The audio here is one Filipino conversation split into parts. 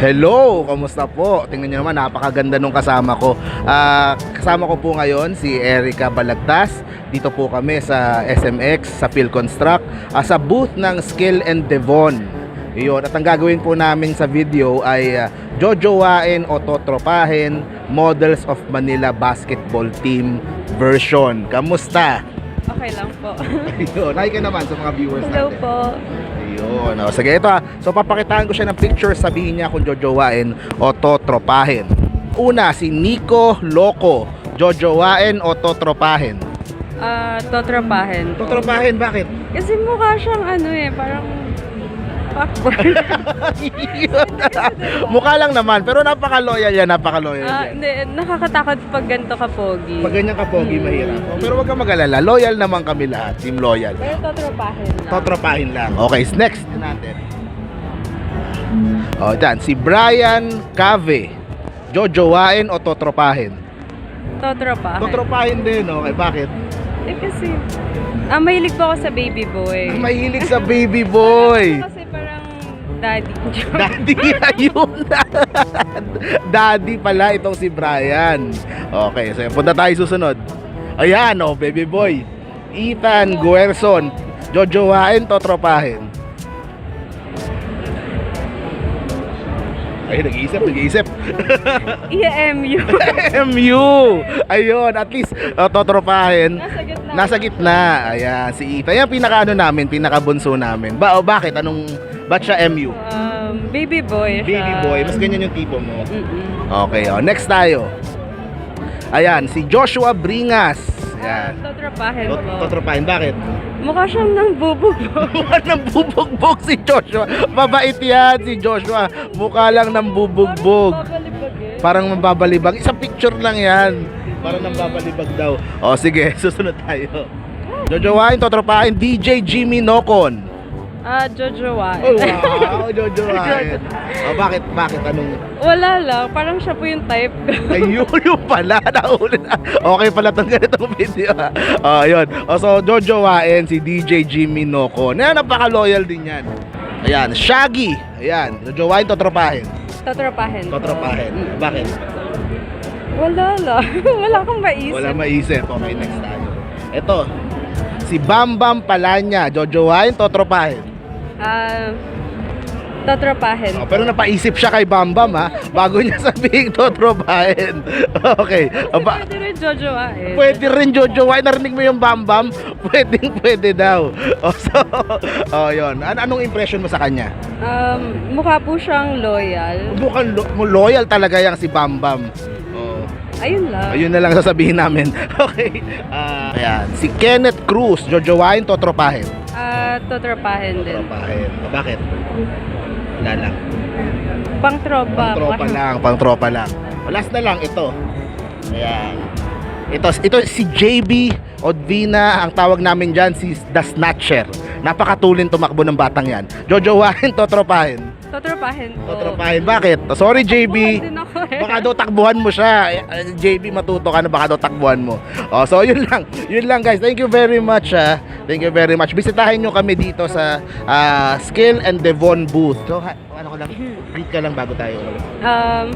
Hello, kamusta po? Tingnan niyo naman, napakaganda nung kasama ko. Ah, kasama ko po ngayon si Erica Balagtas. Dito po kami sa SMX, sa Philconstruct, ah, sa booth ng Skill and Devon. Iyon. At ang gagawin po namin sa video ay uh, jojowain o totropahin Models of Manila Basketball Team version. Kamusta? Okay lang po. Ayun. Hi ka naman sa mga viewers Hello natin. po. Ayun. O, sige, ito ah. So, papakitaan ko siya ng picture. Sabihin niya kung jojowain o totropahin. Una, si Nico Loco. Jojowain o totropahin? Ah, totropahin. Totropahin, bakit? Kasi mukha siyang ano eh, parang Yun. Mukha lang naman, pero napaka-loyal yan, napaka-loyal Ah, yan. hindi, nakakatakot pag ganito ka pogi. Pag ganyan ka pogi, Mm. mahirap. O, Pero wag kang mag-alala, loyal naman kami lahat, team loyal. Pero totropahin lang. Totropahin lang. Okay, next natin. O, dyan, si Brian Cave. Jojowain o totropahin? Totropahin. Totropahin din, okay, bakit? Eh kasi, ah, mahilig po ako sa baby boy. Mahilig sa baby boy. Kasi daddy. Daddy, ayun. Daddy pala itong si Brian. Okay, so punta tayo susunod. Ayan, oh, baby boy. Ethan Guerson. Jojowain, totropahin. Ay, nag-iisip, nag-iisip. EMU. MU. Ayun, at least uh, totropahin. Nasa gitna. Nasa gitna. Ayan, si Ethan. Yan pinaka ano namin, pinaka bunso namin. Ba, o bakit? Anong, ba't siya MU? Um, baby boy siya. Baby boy, mas ganyan yung tipo mo. Mm-mm. Okay, oh, next tayo. Ayan, si Joshua Bringas. Ah, Ayan. totropahin Tot- po. Totropahin, bakit? Mukha siyang nang bububo. Mukha nang bubugbog si Joshua. Mabait yan si Joshua. Mukha lang nang bubugbog. Parang mababalibag. Isang picture lang yan. Parang nang babalibag daw. O sige, susunod tayo. Jojowain, totropahin, DJ Jimmy Nocon. Ah, Jojo Wan. Oh, wow, Jojowain. O bakit, bakit? Anong, Wala lang, parang siya po yung type. Ayun yung pala, naulit. Okay pala itong ganitong video. Oh, yun. O, so, Jojo Waen, si DJ Jimmy Noco. Na napaka-loyal din yan. Ayan, Shaggy. Ayan, Jojo Waen, totropahin. Totropahin. Totropahin. Mm. Bakit? Wala lang. Wala akong maisip. Wala maisip. Okay, next tayo. Ito, si Bam Bam Palanya. Jojo Waen, totropahin. Ah, totropahin. Oh, pero napaisip siya kay Bam Bam ha, bago niya sabihin totropahin. Okay. Aba, pwede rin Jojo Wan. Pwede rin Jojo White. Narinig mo yung Bam Bam? Pwedeng pwede daw. Oh, so, oh, yun. An anong impression mo sa kanya? Um, mukha po siyang loyal. Mukhang lo- loyal talaga yang si Bam Bam. Oh, Ayun lang. ayun na lang sasabihin namin. Okay. Ah, ayan. Si Kenneth Cruz, Jojo White, totropahin. Ah, totropahin din. Totropahin. Oh, bakit? Wala lang. Pang tropa. Pang tropa lang, pang tropa lang. Last na lang ito. Ayan. Ito, ito si JB Odvina, ang tawag namin dyan, si The Snatcher. Napakatulin tumakbo ng batang yan. Jojowain, totropahin. Totropahin po. Totropahin. Bakit? Sorry, JB. Din ako. Baka daw takbuhan mo siya. Eh, JB, matuto ka na baka daw takbuhan mo. Oh, so, yun lang. Yun lang, guys. Thank you very much. ah. Thank you very much. Bisitahin nyo kami dito sa ah, Skill and Devon booth. So, ha- ano ko lang, greet ka lang bago tayo. Um.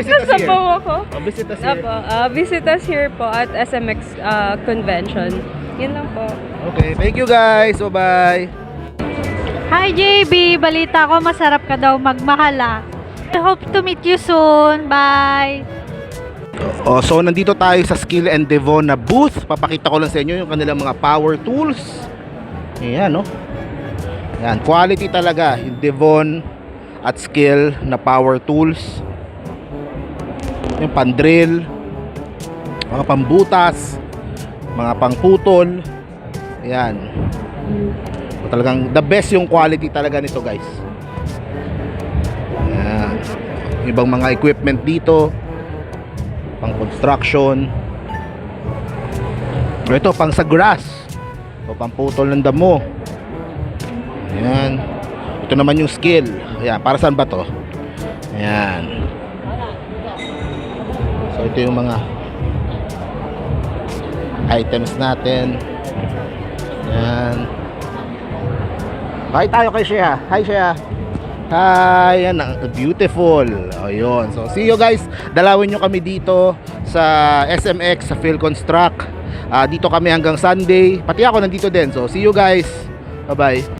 Visit us here. Ako. Oh, visit us here. Visit us here po at SMX ah, convention. Yun lang po. Okay, thank you guys. Bye-bye. Hi JB, balita ko masarap ka daw magmahala. I hope to meet you soon. Bye. Oh, so nandito tayo sa Skill and Devon na booth. Papakita ko lang sa inyo yung kanilang mga power tools. Ayan, no? Ayan, quality talaga. Yung Devon at Skill na power tools. Yung pandrill, mga pambutas, mga pangputol. Ayan. So, talagang the best yung quality talaga nito, guys. Ayan. Ibang mga equipment dito. Pang construction. Ito pang sa grass. O pang putol ng damo. Ayan. Ito naman yung skill. Ayan para saan ba to? Ayan. So ito yung mga items natin. Ayan hi tayo kay Shea hi Shea Hi, yan, beautiful. Ayun. So, see you guys. Dalawin nyo kami dito sa SMX, sa Phil Construct. Ah, dito kami hanggang Sunday. Pati ako nandito din. So, see you guys. Bye-bye.